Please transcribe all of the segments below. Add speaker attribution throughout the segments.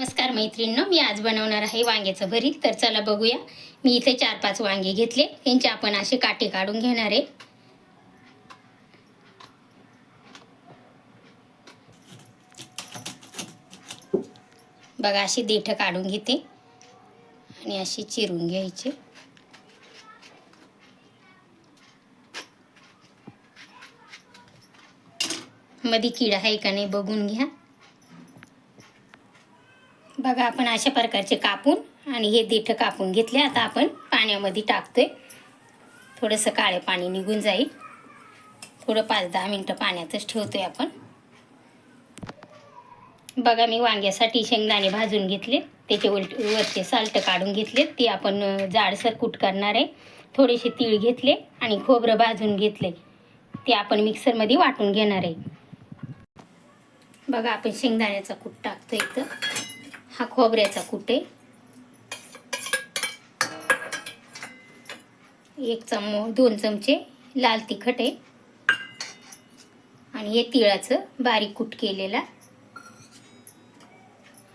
Speaker 1: नमस्कार मैत्रिणींनो मी आज बनवणार आहे वांग्याचं भरीत. तर चला बघूया. मी इथे चार पाच वांगे घेतले. त्यांचे आपण असे काटे काढून घेणार आहे. बघा अशी देठ काढून घेते. आणि अशी चिरून घ्यायचे. मध्ये किडा आहे का नाही बघून घ्या. बघा आपण अशा प्रकारचे कापून आणि हे देठं कापून घेतले. आता आपण पाण्यामध्ये टाकतोय. थोडंसं काळं पाणी निघून जाईल. थोडं पाच दहा मिनटं पाण्यातच ठेवतोय आपण. बघा मी वांग्यासाठी शेंगदाणे भाजून घेतले. त्याचे उलट वरचे साल्ट काढून घेतले ते आपण जाडसर कूट करणार आहे. थोडेसे तीळ घेतले आणि खोबरं भाजून घेतले. ते आपण मिक्सरमध्ये वाटून घेणार आहे. बघा आपण शेंगदाण्याचा कूट टाकतो इथं. हा खोबऱ्याचा कुटे आहे एक चम दोन चमचे लाल तिखट आहे. आणि हे तिळाचं बारीक कूट केलेला.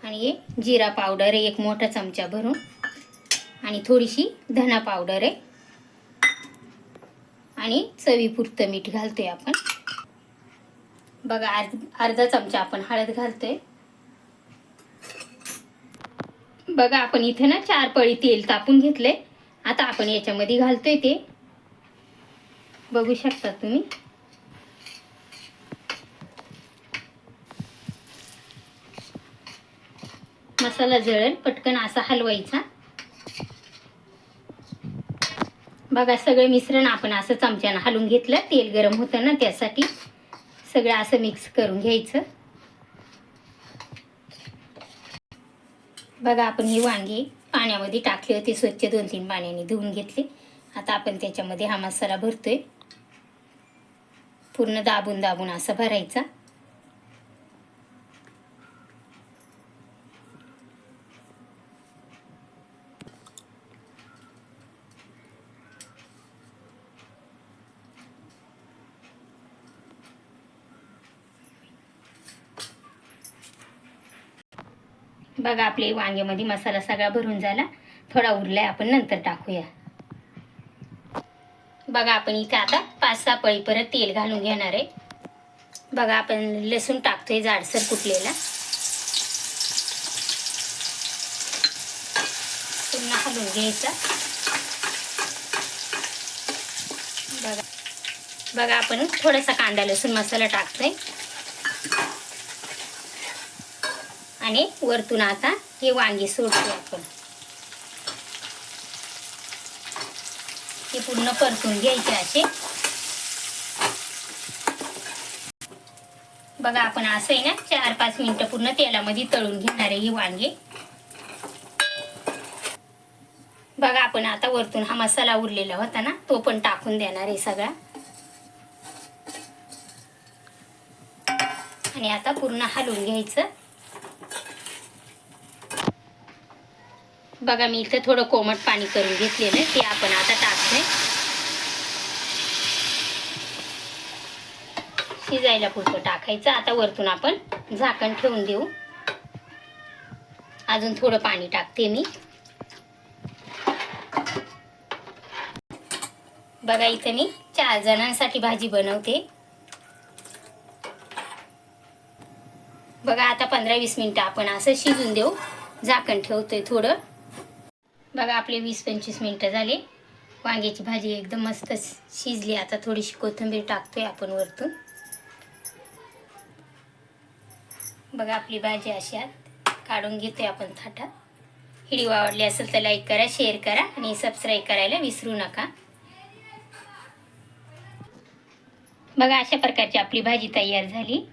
Speaker 1: आणि हे जिरा पावडर आहे एक मोठा चमचा भरून. आणि थोडीशी धना पावडर आहे. आणि चवीपुरतं मीठ घालतोय आपण. बघा अर्ध अर्धा चमचा आपण हळद घालतोय. बघा आपण इथे ना चार पळी तेल तापून घेतले. आता आपण याच्यामध्ये घालतोय ते. बघू शकता तुम्ही? मसाला जळेल पटकन असा हलवायचा. बघा सगळं मिश्रण आपण असं चमच्यानं हलवून घेतलं. तेल गरम होतं ना त्यासाठी. सगळं असं मिक्स करून घ्यायचं. बघा आपण ही वांगी पाण्यामध्ये टाकली होती स्वच्छ दोन तीन पाण्याने धुवून घेतली. आता आपण त्याच्यामध्ये हा मसाला भरतोय. पूर्ण दाबून दाबून असं भरायचा. बघा आपले वांग्यामध्ये मसाला सगळा भरून झाला. थोडा उरलाय आपण नंतर टाकूया. बघा आपण इथे आता पाच सहा पळी परत तेल घालून घेणार आहे. बघा आपण लसूण टाकतोय जाडसर कुटलेला पुन्हा हलवून घ्यायचा. बघा. बघा आपण थोडासा कांदा लसूण मसाला टाकतोय. आणि वरतून आता हे वांगी सोडतो आपण. हे पूर्ण परतून घ्यायचे असे. बघा आपण असं आहे ना चार पाच मिनिटं पूर्ण तेलामध्ये तळून घेणार आहे ही वांगे. बघा आपण आता वरतून हा मसाला उरलेला होता ना तो पण टाकून देणार आहे सगळा. आणि आता पूर्ण हलवून घ्यायचं. बघा मी इथं थोडं कोमट पाणी करून घेतलेलं ते आपण आता टाकतोय. शिजायला पुरतं टाकायचं. आता वरतून आपण झाकण ठेवून देऊ. अजून थोडं पाणी टाकते मी. बघा इथं मी चार जणांसाठी भाजी बनवते. बघा आता पंधरा वीस मिनिटं आपण असं शिजून देऊ. झाकण ठेवतोय थोडं. बघा आपले वीस पंचवीस मिनटं झाले. वांग्याची भाजी एकदम मस्त शिजली. आता थोडीशी कोथिंबीर टाकतोय आपण वरतून. बघा आपली भाजी अशी आत काढून घेतोय आपण थाटात व्हिडिओ आवडली असेल तर लाईक करा शेअर करा आणि सबस्क्राईब करायला विसरू नका. बघा अशा प्रकारची आपली भाजी तयार झाली.